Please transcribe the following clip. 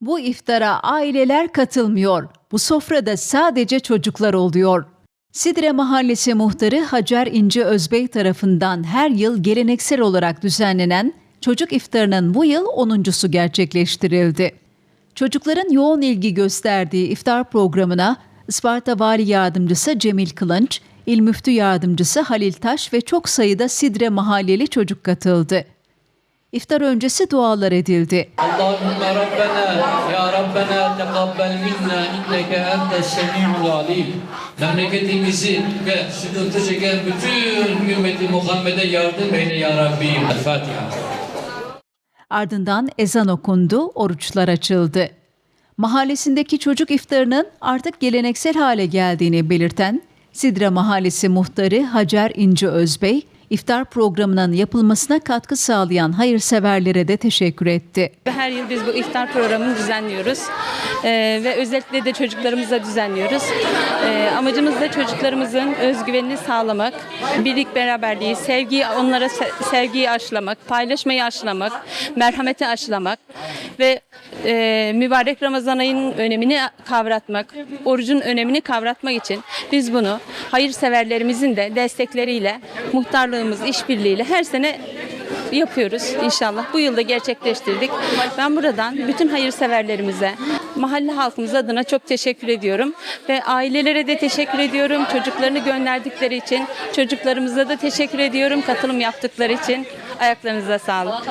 Bu iftara aileler katılmıyor. Bu sofrada sadece çocuklar oluyor. Sidre Mahallesi muhtarı Hacer İnci Özbey tarafından her yıl geleneksel olarak düzenlenen çocuk iftarının bu yıl 10.sü gerçekleştirildi. Çocukların yoğun ilgi gösterdiği iftar programına Isparta Vali Yardımcısı Cemil Kılınç, İl Müftü Yardımcısı Halil Taş ve çok sayıda Sidre mahalleli çocuk katıldı. İftar öncesi dualar edildi. Allahümme Rabbena ya Rabbena tekabbel minna inneke entes semi'ul alim. Memleketimizi ve sıkıntı çeken bütün ümmeti Muhammed'e yardım eyle ya Rabbi. Fatiha. Ardından ezan okundu, oruçlar açıldı. Mahallesindeki çocuk iftarının artık geleneksel hale geldiğini belirten Sidra Mahallesi muhtarı Hacer İnce Özbey, iftar programının yapılmasına katkı sağlayan hayırseverlere de teşekkür etti. Her yıl biz bu iftar programını düzenliyoruz Ee, ve özellikle de çocuklarımızla düzenliyoruz. Ee, amacımız da çocuklarımızın özgüvenini sağlamak, birlik beraberliği, sevgiyi onlara se- sevgiyi aşılamak, paylaşmayı aşılamak, merhameti aşılamak ve e, mübarek Ramazan ayının önemini kavratmak, orucun önemini kavratmak için biz bunu hayırseverlerimizin de destekleriyle, muhtarlığımız işbirliğiyle her sene yapıyoruz inşallah. Bu yılda gerçekleştirdik. Ben buradan bütün hayırseverlerimize, mahalle halkımız adına çok teşekkür ediyorum. Ve ailelere de teşekkür ediyorum. Çocuklarını gönderdikleri için, çocuklarımıza da teşekkür ediyorum. Katılım yaptıkları için. Ayaklarınıza sağlık.